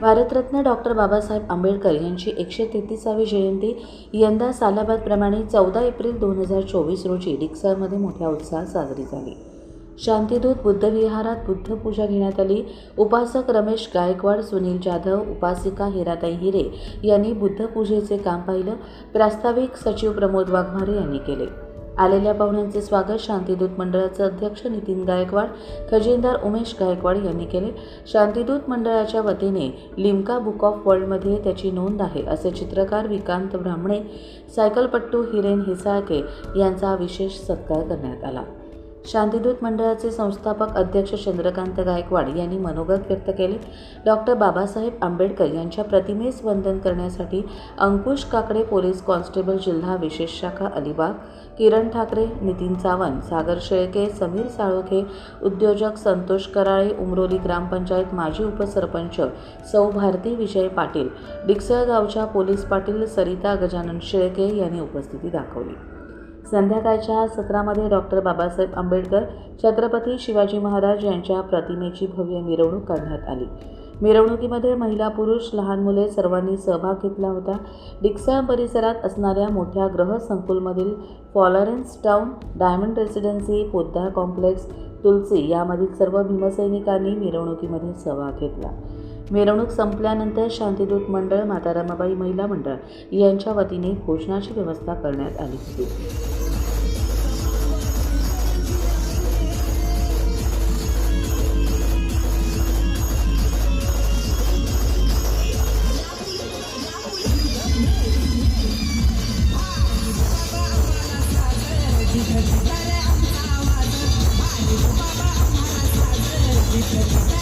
Bharat Ratna doctor Babasaheb Ambedkar यांची एकशे तेहतीसावी जयंती यंदा सालाबादप्रमाणे चौदा एप्रिल दोन हजार चोवीस रोजी डिक्सरमध्ये मोठ्या उत्साहात साजरी झाली. शांतीदूत बुद्धविहारात बुद्धपूजा घेण्यात आली. उपासक रमेश गायकवाड सुनील जाधव उपासिका हिराताई हिरे यांनी बुद्धपूजेचे काम पाहिलं. प्रास्ताविक सचिव प्रमोद वाघमारे यांनी केले. आलेल्या पाहुण्यांचे स्वागत शांतीदूत मंडळाचे अध्यक्ष नितीन गायकवाड खजिनदार उमेश गायकवाड यांनी केले. शांतिदूत मंडळाच्या वतीने लिम्का बुक ऑफ वर्ल्डमध्ये त्याची नोंद आहे असे चित्रकार विकांत ब्राह्मणे सायकलपट्टू हिरेन हिसाळके यांचा विशेष सत्कार करण्यात आला. शांतिदूत मंडळाचे संस्थापक अध्यक्ष चंद्रकांत गायकवाड यांनी मनोगत व्यक्त केले. डॉक्टर बाबासाहेब आंबेडकर यांच्या प्रतिमेस वंदन करण्यासाठी अंकुश काकडे पोलीस कॉन्स्टेबल जिल्हा विशेष शाखा अलिबाग किरण ठाकरे नितीन सावंत सागर शेळके समीर साळोखे उद्योजक संतोष कराळे उमरोली ग्रामपंचायत माजी उपसरपंच सौ भारती विजय पाटील डिक्सळगावच्या पोलीस पाटील सरिता गजानन शेळके यांनी उपस्थिती दाखवली. संध्याकाळच्या सत्रामध्ये डॉक्टर बाबासाहेब आंबेडकर छत्रपती शिवाजी महाराज यांच्या प्रतिमेची भव्य मिरवणूक काढण्यात आली. मिरवणुकीमध्ये महिला पुरुष लहान मुले सर्वांनी सहभाग घेतला होता. डिक्सा परिसरात असणाऱ्या मोठ्या ग्रह संकुलमधील Florence Town Diamond Residency Poddar Complex Tulsi यामधील सर्व भीमसैनिकांनी मिरवणुकीमध्ये सहभाग घेतला. मिरवणूक संपल्यानंतर शांतीदूत मंडळ माता रमाबाई महिला मंडळ यांच्या वतीने भोजनाची व्यवस्था करण्यात आली होती. Thank you.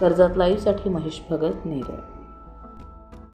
कर्जात लाईव्हसाठी महेश भगत नेरळ.